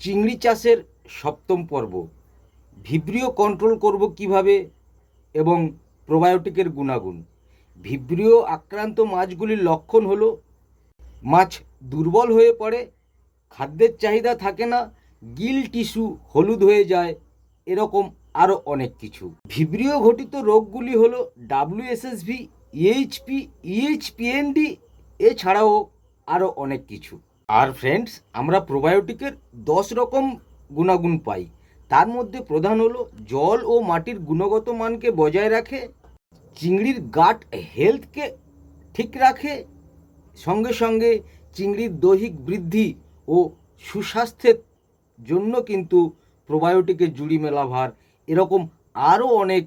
চিংড়ি চাষের সপ্তম পর্ব। ভিব্রিও কন্ট্রোল করব কীভাবে এবং প্রোবায়োটিকের গুণাগুণ। ভিব্রিও আক্রান্ত মাছগুলির লক্ষণ হলো, মাছ দুর্বল হয়ে পড়ে, খাদ্যের চাহিদা থাকে না, গিল টিস্যু হলুদ হয়ে যায়, এরকম আরও অনেক কিছু। ভিব্রিও ঘটিত রোগগুলি হলো ডাব্লিউএসএসভি ইএইচপি ইএইচপিএনডি এছাড়াও আরও অনেক কিছু। আর ফ্রেন্ডস আমরা প্রোবায়োটিকের দশ রকম গুণাগুণ পাই। তার মধ্যে প্রধান হলো জল ও মাটির গুণগত মানকে বজায় রাখে, চিংড়ির গাট হেলথকে ঠিক রাখে, সঙ্গে সঙ্গে চিংড়ির দৈহিক বৃদ্ধি ও সুস্বাস্থ্যের জন্য কিন্তু প্রোবায়োটিকের জুড়ি মেলা ভার এরকম আরও অনেক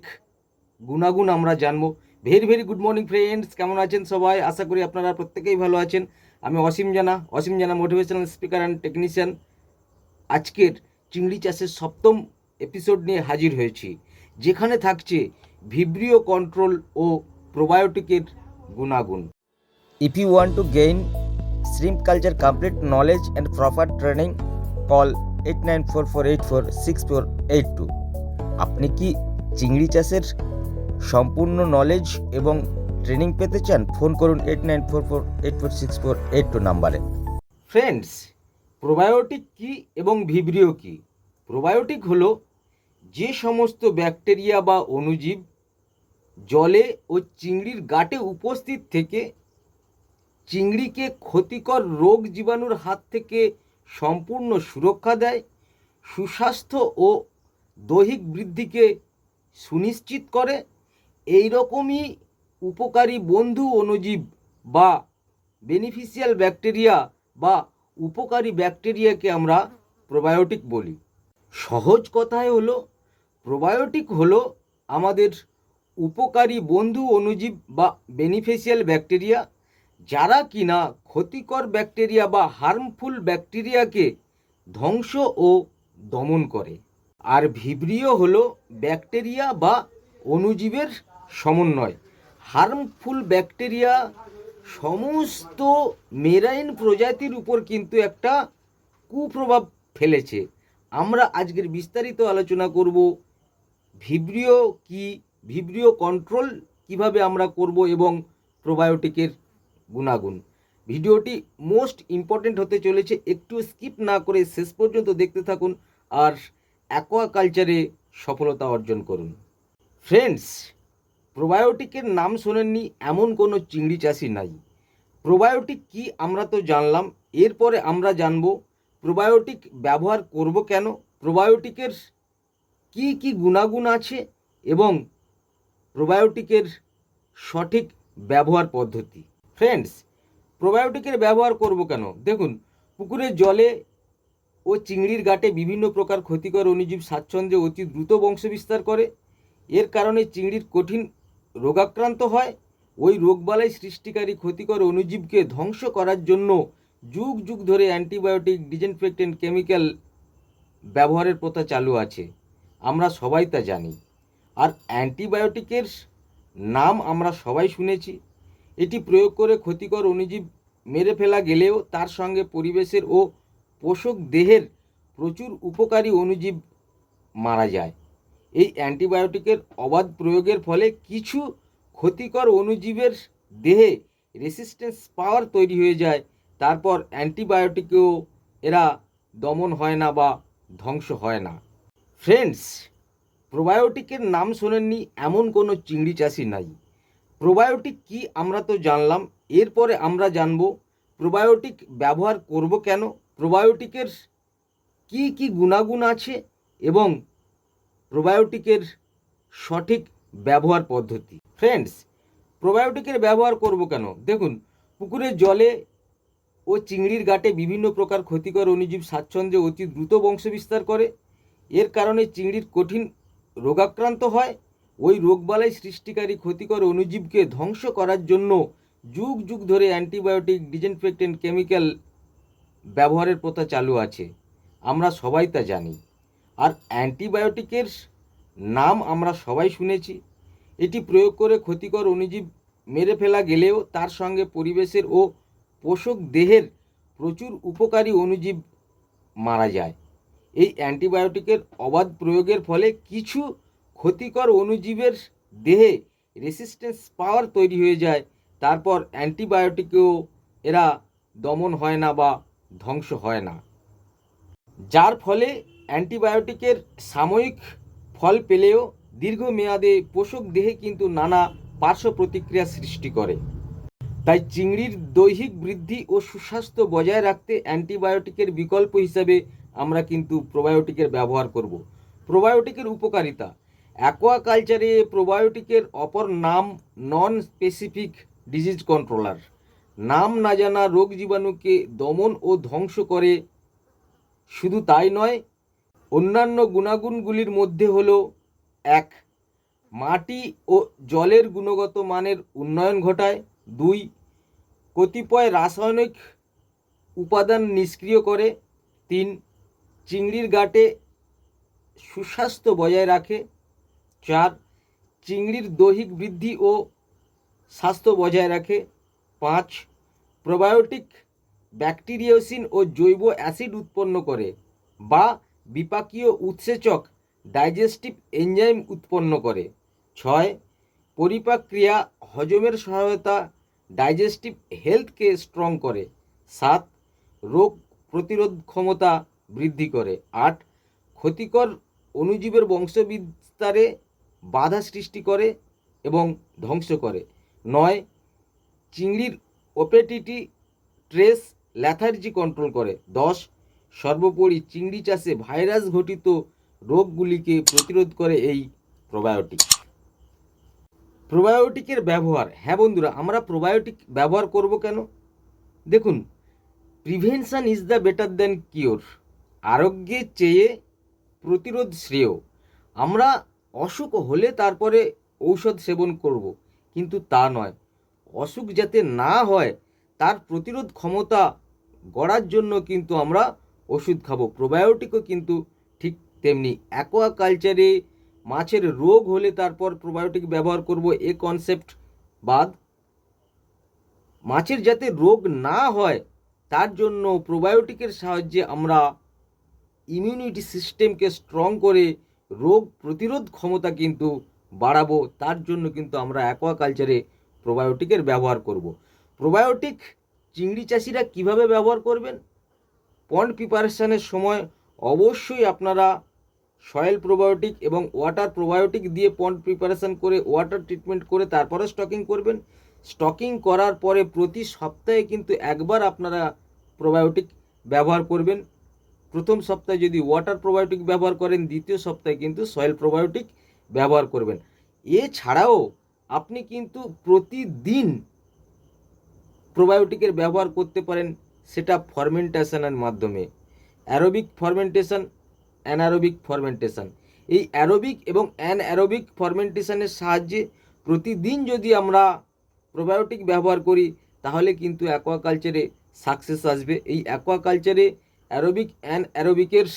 গুণাগুণ আমরা জানব। Very very good morning friends কেমন আছেন সবাই? আশা করি আপনারা প্রত্যেকেই ভালো আছেন। আমি অসীম জানা অসীম জানা মোটিভেশনাল স্পিকার অ্যান্ড টেকনিশিয়ান আজকের চিংড়ি চাষের সপ্তম এপিসোড নিয়ে হাজির হয়েছি যেখানে থাকছে ভিব্রিও কন্ট্রোল ও প্রোবায়োটিকের গুণাগুণ। If you want to gain shrimp culture complete knowledge and proper training, call 8944846482 আপনি কি চিংড়ি চাষের সম্পূর্ণ নলেজ এবং ট্রেনিং পেতে চান, ফোন করুন eight nine four four, eight four six four, eight two নাম্বারে। ফ্রেন্ডস, প্রোবায়োটিক কি এবং ভিব্রিও কি? প্রোবায়োটিক হলো যে সমস্ত ব্যাকটেরিয়া বা অণুজীব জলে ও চিংড়ির গাটে উপস্থিত থেকে চিংড়িকে ক্ষতিকর রোগ জীবাণুর হাত থেকে সম্পূর্ণ সুরক্ষা দেয়, সুস্বাস্থ্য ও দৈহিক বৃদ্ধিকে সুনিশ্চিত করে। এই রকমই উপকারী বন্ধু অণুজীব বা বেনিফিশিয়াল ব্যাকটেরিয়া বা উপকারী ব্যাকটেরিয়াকে আমরা প্রোবায়োটিক বলি। সহজ কথায় হলো প্রোবায়োটিক হলো আমাদের উপকারী বন্ধু অণুজীব বা বেনিফিশিয়াল ব্যাকটেরিয়া যারা কিনা ক্ষতিকর ব্যাকটেরিয়া বা হার্মফুল ব্যাকটেরিয়াকে ধ্বংস ও দমন করে। আর ভিব্রিও হলো ব্যাকটেরিয়া বা অণুজীবের সমন্বয়। হার্মফুল ব্যাকটেরিয়া সমস্ত মেরাইন প্রজাতির উপর কিন্তু একটা কুপ্রভাব ফেলেছে। আমরা আজকের বিস্তারিত আলোচনা করব ভিব্রিও কি, ভিব্রিও কন্ট্রোল কীভাবে আমরা করব এবং প্রোবায়োটিকের গুণাগুণ। ভিডিওটি মোস্ট ইম্পর্টেন্ট হতে চলেছে, একটু স্কিপ না করে শেষ পর্যন্ত দেখতে থাকুন আর অ্যাকোয়াকালচারে সফলতা অর্জন করুন। ফ্রেন্ডস প্রোবায়োটিকের নাম শোনেননি এমন কোনো চিংড়ি চাষি নাই। প্রোবায়োটিক কি আমরা তো জানলাম, এরপরে আমরা জানব প্রোবায়োটিক ব্যবহার করব কেন, প্রোবায়োটিকের কি কি গুণাগুণ আছে এবং প্রোবায়োটিকের সঠিক ব্যবহার পদ্ধতি। ফ্রেন্ডস, প্রোবায়োটিকের ব্যবহার করব কেন? দেখুন পুকুরের জলে ও চিংড়ির গাটে বিভিন্ন প্রকার ক্ষতিকর অণুজীব স্বাচ্ছন্দ্যে অতি দ্রুত বংশবিস্তার করে। এর কারণে চিংড়ির কঠিন রোগাক্রান্ত হয়, ওই রোগবালাই সৃষ্টিকারী ক্ষতিকর অণুজীবকে ধ্বংস করার জন্য যুগ যুগ ধরে অ্যান্টিবায়োটিক ডিজেনফেক্টেন্ট কেমিক্যাল ব্যবহারের প্রথা চালু আছে। আমরা সবাই তা জানি। আর অ্যান্টিবায়োটিকের নাম আমরা সবাই শুনেছি। এটি প্রয়োগ করে ক্ষতিকর অণুজীব মেরে ফেলা গেলেও তার সঙ্গে পরিবেশের ও পোষক দেহের প্রচুর উপকারী অণুজীব মারা যায়। এই অ্যান্টিবায়োটিকের অবাধ প্রয়োগের ফলে কিছু ক্ষতিকর অণুজীবের দেহে রেসিস্ট্যান্স পাওয়ার তৈরি হয়ে যায়। তারপর অ্যান্টিবায়োটিকেও এরা দমন হয় না বা ধ্বংস হয় না। ফ্রেন্ডস প্রোবায়োটিকের নাম শোনেননি এমন কোনো চিংড়ি চাষি নাই। প্রোবায়োটিক কি আমরা তো জানলাম, এরপরে আমরা জানব প্রোবায়োটিক ব্যবহার করব কেন প্রোবায়োটিকের কি কি গুণাগুণ আছে এবং প্রোবায়োটিকের সঠিক ব্যবহার পদ্ধতি। ফ্রেন্ডস প্রোবায়োটিকের ব্যবহার করব কেন? দেখুন পুকুরের জলে ও চিংড়ির গাটে বিভিন্ন প্রকার ক্ষতিকর অণুজীব স্বাচ্ছন্দ্যে অতি দ্রুত বংশবিস্তার করে। এর কারণে চিংড়ির কঠিন রোগাক্রান্ত হয়। ওই রোগবালাই সৃষ্টিকারী ক্ষতিকর অণুজীবকে ধ্বংস করার জন্য যুগ যুগ ধরে অ্যান্টিবায়োটিক ডিজেনফেক্টেন্ট কেমিক্যাল ব্যবহারের প্রথা চালু আছে। আমরা সবাই তা জানি। আর অ্যান্টিবায়োটিকের নাম আমরা সবাই শুনেছি। এটি প্রয়োগ করে ক্ষতিকর অণুজীব মেরে ফেলা গেলেও তার সঙ্গে পরিবেশের ও পোষক দেহের প্রচুর উপকারী অণুজীব মারা যায়। এই অ্যান্টিবায়োটিকের অবাধ প্রয়োগের ফলে কিছু ক্ষতিকর অণুজীবের দেহে রেসিস্ট্যান্স পাওয়ার তৈরি হয়ে যায়। তারপর অ্যান্টিবায়োটিকেও এরা দমন হয় না বা ধ্বংস হয় না। যার ফলে অ্যান্টিবায়োটিকের সাময়িক ফল পেলেও দীর্ঘমেয়াদে পোষক দেহে কিন্তু নানা পার্শ্ব প্রতিক্রিয়া সৃষ্টি করে। তাই চিংড়ির দৈহিক বৃদ্ধি ও সুস্বাস্থ্য বজায় রাখতে অ্যান্টিবায়োটিকের বিকল্প হিসাবে আমরা কিন্তু প্রোবায়োটিকের ব্যবহার করব। প্রোবায়োটিকের উপকারিতা। অ্যাকোয়াকালচারে প্রোবায়োটিকের অপর নাম নন স্পেসিফিক ডিজিজ কন্ট্রোলার। নাম না জানা রোগ জীবাণুকে দমন ও ধ্বংস করে। শুধু তাই নয় অন্যান্য গুণাগুণগুলির মধ্যে হল এক, মাটি ও জলের গুণগত মানের উন্নয়ন ঘটায়। দুই, কতিপয় রাসায়নিক উপাদান নিষ্ক্রিয় করে। তিন, চিংড়ির গাটে সুস্বাস্থ্য বজায় রাখে। চার, চিংড়ির দৈহিক বৃদ্ধি ও স্বাস্থ্য বজায় রাখে। পাঁচ, প্রোবায়োটিক ব্যাকটেরিওসিন ও জৈব অ্যাসিড উৎপন্ন করে বা বিপাকীয় উৎসেচক ডাইজেস্টিভ এনজাইম উৎপন্ন করে। ছয় পরিপাক ক্রিয়া হজমের সহায়তা ডাইজেস্টিভ হেলথকে স্ট্রং করে। সাত, রোগ প্রতিরোধ ক্ষমতা বৃদ্ধি করে। আট, ক্ষতিকর অণুজীবের বংশবিস্তারে বাধা সৃষ্টি করে এবং ধ্বংস করে। নয়, চিংড়ির ওপেটিটি ট্রেস ল্যাথার্জি কন্ট্রোল করে। দশ সর্বোপরি চিংড়ি চাষে ভাইরাস ঘটিত রোগগুলিকে প্রতিরোধ করে এই প্রোবায়োটিক প্রোবায়োটিকের ব্যবহার হ্যাঁ বন্ধুরা, আমরা প্রোবায়োটিক ব্যবহার করব কেন? দেখুন prevention is the better than cure আরোগ্যের চেয়ে প্রতিরোধ শ্রেয়। আমরা অসুখ হলে তারপরে ঔষধ সেবন করব, কিন্তু তা নয়। অসুখ যাতে না হয়, তার প্রতিরোধ ক্ষমতা গড়ার জন্য কিন্তু আমরা ওষুধ খাব। প্রোবায়োটিকও কিন্তু ঠিক তেমনি। অ্যাকোয়াকালচারে মাছের রোগ হলে তারপর প্রোবায়োটিক ব্যবহার করব এ কনসেপ্ট বাদ। মাছের যাতে রোগ না হয়, তার জন্য প্রোবায়োটিকের সাহায্যে আমরা ইমিউনিটি সিস্টেমকে স্ট্রং করে রোগ প্রতিরোধ ক্ষমতা কিন্তু বাড়াবো। তার জন্য কিন্তু আমরা অ্যাকোয়াকালচারে প্রোবায়োটিকের ব্যবহার করব। প্রোবায়োটিক চিংড়ি চাষিরা কীভাবে ব্যবহার করবেন? পন্ড প্রিপারেশানের সময় অবশ্যই আপনারা সয়েল প্রোবায়োটিক এবং ওয়াটার প্রোবায়োটিক দিয়ে পন্ড প্রিপারেশান করে ওয়াটার ট্রিটমেন্ট করে তারপরে স্টকিং করবেন। স্টকিং করার পরে প্রতি সপ্তাহে কিন্তু একবার আপনারা প্রোবায়োটিক ব্যবহার করবেন। প্রথম সপ্তাহে যদি ওয়াটার প্রোবায়োটিক ব্যবহার করেন, দ্বিতীয় সপ্তাহে কিন্তু সয়েল প্রোবায়োটিক ব্যবহার করবেন। এছাড়াও আপনি কিন্তু প্রতিদিন প্রোবায়োটিকের ব্যবহার করতে পারেন। সেটা ফরমেন্টেশনের মাধ্যমে। অ্যারোবিক ফরমেন্টেশন অ্যানারোবিক ফরমেন্টেশন এই অ্যারোবিক এবং অ্যানঅ্যারোবিক ফরমেন্টেশনের সাহায্যে প্রতিদিন যদি আমরা প্রোবায়োটিক ব্যবহার করি, তাহলে কিন্তু অ্যাকোয়াকালচারে সাকসেস আসবে। এই অ্যাকোয়াকালচারে অ্যারোবিক অ্যান অ্যারোবিকের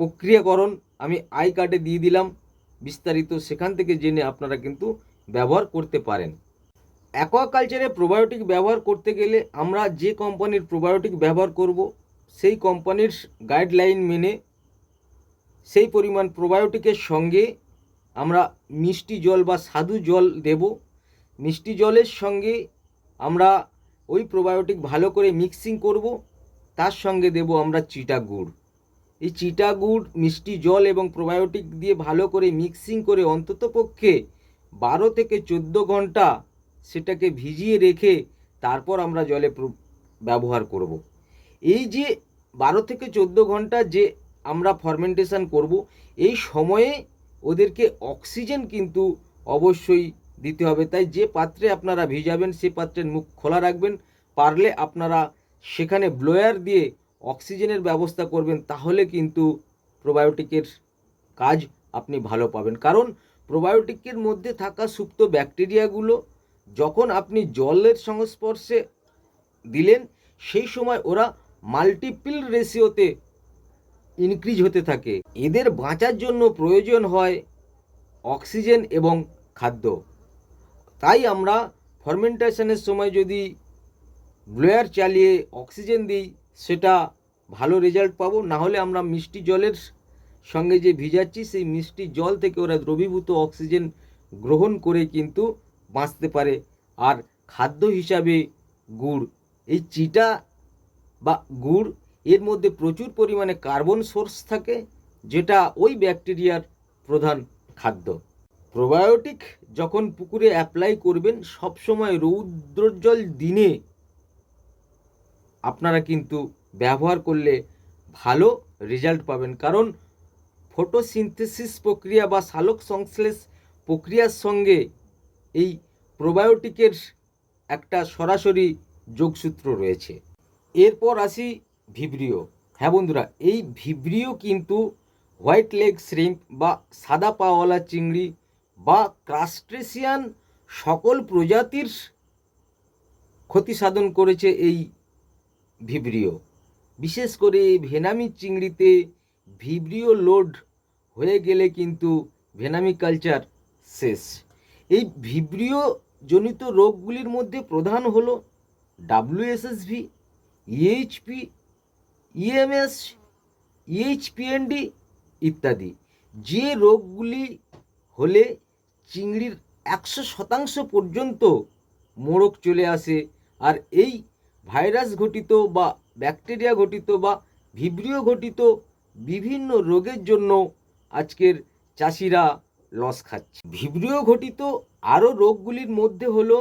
প্রক্রিয়াকরণ আমি আই কার্ডে দিয়ে দিলাম। বিস্তারিত সেখান থেকে জেনে আপনারা কিন্তু ব্যবহার করতে পারেন। অ্যাকোয়াকালচারে প্রোবায়োটিক ব্যবহার করতে গেলে আমরা যে কোম্পানির প্রোবায়োটিক ব্যবহার করব, সেই কোম্পানির গাইডলাইন মেনে সেই পরিমাণ প্রোবায়োটিকের সঙ্গে আমরা মিষ্টি জল বা স্বাদু জল দেব। মিষ্টি জলের সঙ্গে আমরা ওই প্রোবায়োটিক ভালো করে মিক্সিং করব, তার সঙ্গে দেব আমরা চিটা গুড়। এই চিটা গুড়, মিষ্টি জল এবং প্রোবায়োটিক দিয়ে ভালো করে মিক্সিং করে অন্ততপক্ষে বারো থেকে চোদ্দ ঘণ্টা সেটাকে ভিজিয়ে রেখে তারপর আমরা জলে ব্যবহার করব। এই যে বারো থেকে চোদ্দ ঘণ্টা যে আমরা ফার্মেন্টেশন করব, এই সময়ে ওদেরকে অক্সিজেন কিন্তু অবশ্যই দিতে হবে। তাই যে পাত্রে আপনারা ভিজাবেন, সে পাত্রের মুখ খোলা রাখবেন। পারলে আপনারা সেখানে ব্লোয়ার দিয়ে অক্সিজেনের ব্যবস্থা করবেন, তাহলে কিন্তু প্রোবায়োটিকের কাজ আপনি ভালো পাবেন। কারণ প্রোবায়োটিকের মধ্যে থাকা সুপ্ত ব্যাকটেরিয়াগুলো যখন আপনি জলের সংস্পর্শে দিলেন, সেই সময় ওরা মাল্টিপল রেশিওতে ইনক্রিজ হতে থাকে। এদের বাঁচার জন্য প্রয়োজন হয় অক্সিজেন এবং খাদ্য। তাই আমরা ফার্মেন্টেশনের সময় যদি ব্লোয়ার চালিয়ে অক্সিজেন দিই, সেটা ভালো রেজাল্ট পাবো। না হলে আমরা মিষ্টি জলের সঙ্গে যে ভিজাচ্ছি, সেই মিষ্টি জল থেকে ওরা দ্রবীভূত অক্সিজেন গ্রহণ করে কিন্তু বাঁচতে পারে। আর খাদ্য হিসাবে গুড়, এই চিটা বা গুড়, এর মধ্যে প্রচুর পরিমাণে কার্বন সোর্স থাকে, যেটা ওই ব্যাকটেরিয়ার প্রধান খাদ্য। প্রোবায়োটিক যখন পুকুরে অ্যাপ্লাই করবেন, সবসময় রৌদ্রোজ্জ্বল দিনে আপনারা কিন্তু ব্যবহার করলে ভালো রেজাল্ট পাবেন। কারণ ফটোসিনথেসিস প্রক্রিয়া বা সালোক সংশ্লেষ প্রক্রিয়ার সঙ্গে এই প্রোবায়োটিকের একটা সরাসরি যোগসূত্র রয়েছে। এরপর আসি ভিব্রিও। হ্যাঁ বন্ধুরা, এই ভিব্রিও কিন্তু হোয়াইট লেগ শ্রিম্প বা সাদা পাওয়ালা চিংড়ি বা ক্রাস্ট্রেসিয়ান সকল প্রজাতির ক্ষতি সাধন করেছে এই ভিব্রিও। বিশেষ করে ভেনামি চিংড়িতে ভিব্রিও লোড হয়ে গেলে কিন্তু ভেনামি কালচার শেষ। এই ভিব্রিও জনিত রোগগুলির মধ্যে প্রধান হলো ডাব্লিউএসএসভি ইএইচপি ইএমএস ইএইচপিএনডি ইত্যাদি। যে রোগগুলি হলে চিংড়ির একশো শতাংশ পর্যন্ত মোড়ক চলে আসে আর এই ভাইরাস ঘটিত বা ব্যাকটেরিয়া ঘটিত বা ভিব্রিও ঘটিত বিভিন্ন রোগের জন্য আজকের চাষিরা লস খাচ্ছে। ভিব্রিও ঘটিত আরও রোগগুলির মধ্যে হলো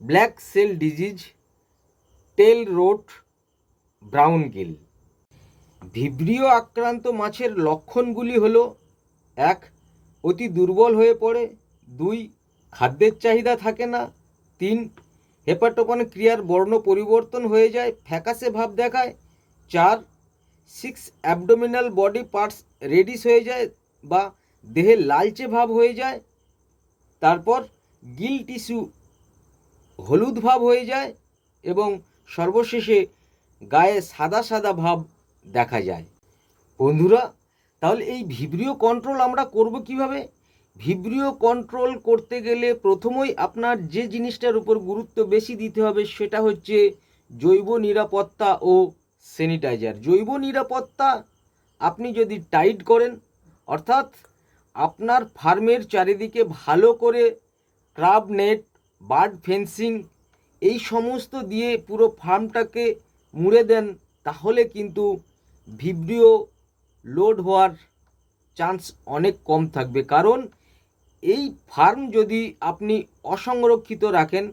black cell disease, tail rot, brown gill. Vibrio আক্রান্ত মাছের লক্ষণগুলি হলো, এক, অতি দুর্বল হয়ে পড়ে, দুই, খাদ্যের চাহিদা থাকে না, তিন, হেপাটোপন ক্রিয়ার বর্ণ পরিবর্তন হয়ে যায়, ফ্যাকাসে ভাব দেখায়, চার six abdominal body parts reddish হয়ে যায় বা দেহে লালচে ভাব হয়ে যায়, তারপর গিল টিস্যু হলুদ ভাব হয়ে যায় এবং সর্বশেষে গায়ে সাদা সাদা ভাব দেখা যায়। বন্ধুরা, তাহলে এই ভিব্রিও কন্ট্রোল আমরা করব কীভাবে? ভিব্রিও কন্ট্রোল করতে গেলে প্রথমেই আপনার যে জিনিসটার উপর গুরুত্ব বেশি দিতে হবে সেটা হচ্ছে জৈব নিরাপত্তা ও স্যানিটাইজার জৈব নিরাপত্তা আপনি যদি টাইট করেন, অর্থাৎ আপনার ফার্মের চারিদিকে ভালো করে ক্রাব নেট, বার্ড ফেন্সিং এই সমস্ত দিয়ে পুরো ফার্মটাকে মুড়ে দেন, তাহলে কিন্তু ভিব্রিও লোড হওয়ার চান্স অনেক কম থাকবে। কারণ এই ফার্ম যদি আপনি অসংরক্ষিত রাখেন,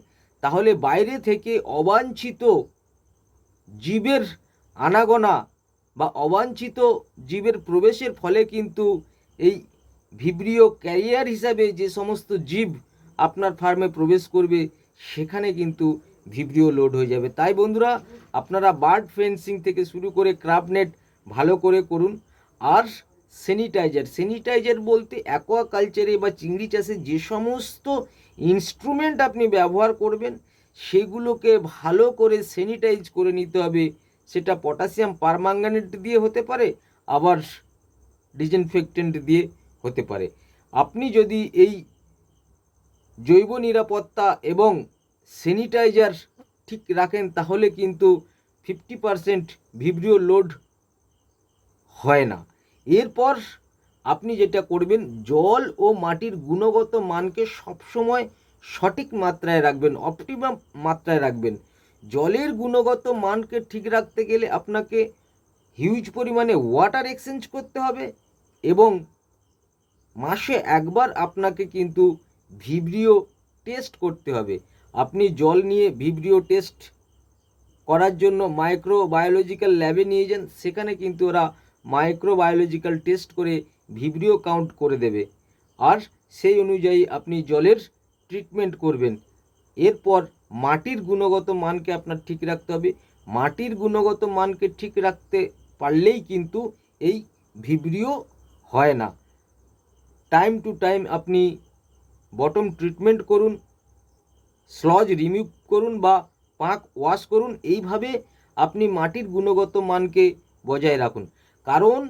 তাহলে বাইরে থেকে অবাঞ্ছিত জীবের আনাগোনা বা অবাঞ্ছিত জীবের প্রবেশের ফলে কিন্তু এই ভিব্রিও ক্যারিয়ার হিসাবে যে সমস্ত জীব আপনার ফার্মে প্রবেশ করবে, সেখানে কিন্তু ভিব্রিও লোড হয়ে যাবে। তাই বন্ধুরা, আপনারা বার্ড ফেন্সিং থেকে শুরু করে ক্রাফনেট ভালো করে করুন। আর স্যানিটাইজার স্যানিটাইজার বলতে অ্যাকোয়াকালচারে বা চিংড়ি চাষে যে সমস্ত ইনস্ট্রুমেন্ট আপনি ব্যবহার করবেন, সেগুলোকে ভালো করে স্যানিটাইজ করে নিতে হবে। সেটা পটাশিয়াম পারমাঙ্গানেট দিয়ে হতে পারে, আবার ডিসইনফেক্টেন্ট দিয়ে। হতে পারে। আপনি যদি এই জৈব নিরাপত্তা এবং স্যানিটাইজার ঠিক রাখেন, তাহলে কিন্তু ফিফটি পারসেন্ট ভিব্রিও লোড হয় না। এরপর আপনি যেটা করবেন, জল ও মাটির গুণগত মানকে সবসময় সঠিক মাত্রায় রাখবেন অপটিমাম মাত্রায় রাখবেন। জলের গুণগত মানকে ঠিক রাখতে গেলে আপনাকে হিউজ পরিমাণে ওয়াটার এক্সচেঞ্জ করতে হবে এবং মাসে একবার আপনাকে কিন্তু ভিব্রিও টেস্ট করতে হবে। আপনি জল নিয়ে ভিব্রিও টেস্ট করার জন্য মাইক্রোবায়োলজিক্যাল ল্যাবে নিয়ে যান, সেখানে কিন্তু ওরা মাইক্রোবায়োলজিক্যাল টেস্ট করে ভিব্রিও কাউন্ট করে দেবে। আর সেই অনুযায়ী আপনি জলের ট্রিটমেন্ট করবেন। এরপর মাটির গুণগত মানকে আপনার ঠিক রাখতে হবে। মাটির গুণগত মানকে ঠিক রাখতে পারলেই কিন্তু এই ভিব্রিও হয় না। টাইম টু টাইম আপনি বটম ট্রিটমেন্ট করুন স্লজ রিমুভ করুন বা পাঁক ওয়াশ করুন, এইভাবে আপনি মাটির গুণগত মানকে বজায় রাখুন। কারণ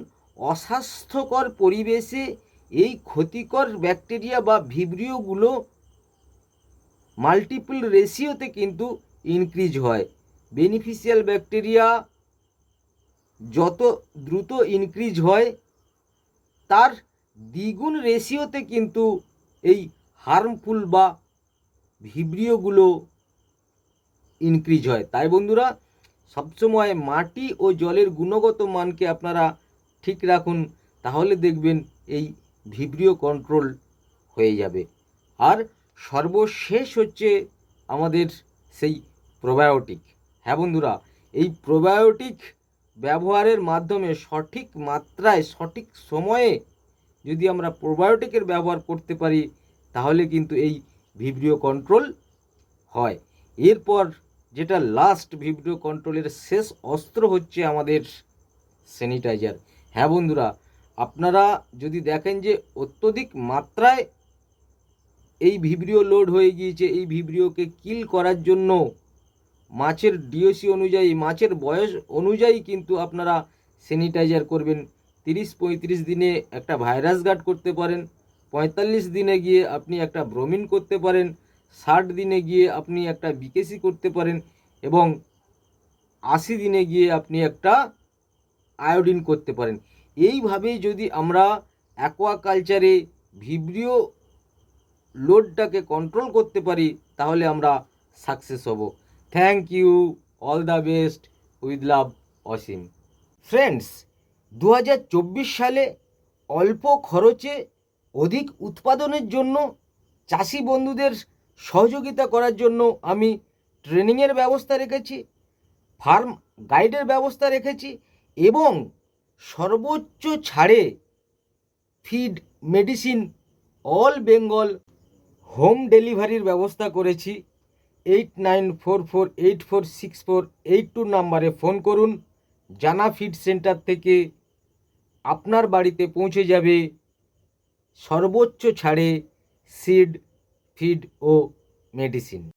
অস্বাস্থ্যকর পরিবেশে এই ক্ষতিকর ব্যাকটেরিয়া বা ভিব্রিওগুলো মাল্টিপল রেশিওতে কিন্তু ইনক্রিজ হয়। বেনিফিশিয়াল ব্যাকটেরিয়া যত দ্রুত ইনক্রিজ হয়, তার দ্বিগুণ রেশিওতে কিন্তু এই হার্মফুল বা ভিব্রিওগুলো ইনক্রিজ হয়। তাই বন্ধুরা, সবসময় মাটি ও জলের গুণগত মানকে আপনারা ঠিক রাখুন, তাহলে দেখবেন এই ভিব্রিও কন্ট্রোল হয়ে যাবে। আর সর্বশেষ হচ্ছে আমাদের সেই প্রোবায়োটিক হ্যাঁ বন্ধুরা, এই প্রোবায়োটিক ব্যবহারের মাধ্যমে সঠিক মাত্রায়, সঠিক সময়ে যদি আমরা প্রোবায়োটিকের ব্যবহার করতে পারি, তাহলে কিন্তু এই ভিব্রিও কন্ট্রোল হয়। এরপর যেটা লাস্ট ভিব্রিও কন্ট্রোলের শেষ অস্ত্র হচ্ছে আমাদের স্যানিটাইজার হ্যাঁ বন্ধুরা, আপনারা যদি দেখেন যে অত্যধিক মাত্রায় এই ভিব্রিও লোড হয়ে গিয়েছে, এই ভিব্রিওকে কিল করার জন্য মাছের ডিওসি অনুযায়ী, মাছের বয়স অনুযায়ী কিন্তু আপনারা স্যানিটাইজার করবেন। তিরিশ পঁয়ত্রিশ দিনে একটা ভাইরাস গার্ড করতে পারেন, পঁয়তাল্লিশ দিনে গিয়ে আপনি একটা ব্রোমিন করতে পারেন, ষাট দিনে গিয়ে আপনি একটা বিকেসি করতে পারেন এবং আশি দিনে গিয়ে আপনি একটা আয়োডিন করতে পারেন। এইভাবেই যদি আমরা অ্যাকোয়াকালচারে ভিব্রিও লোডটাকে কন্ট্রোল করতে পারি, তাহলে আমরা সাকসেস হব। Thank you, all the best, with love, Asim. Friends দু হাজার চব্বিশ সালে অল্প খরচে অধিক উৎপাদনের জন্য চাষি বন্ধুদের সহযোগিতা করার জন্য আমি ট্রেনিংয়ের ব্যবস্থা রেখেছি, ফার্ম গাইডের ব্যবস্থা রেখেছি এবং সর্বোচ্চ ছাড়ে feed medicine, all Bengal home ডেলিভারির ব্যবস্থা করেছি। Eight nine four four eight four six four eight two নাম্বারে ফোন করুন, জানা ফিড সেন্টার থেকে আপনার বাড়িতে পৌঁছে যাবে। সর্বোচ্চ ছাড়ে সিড ফিড ও মেডিসিন।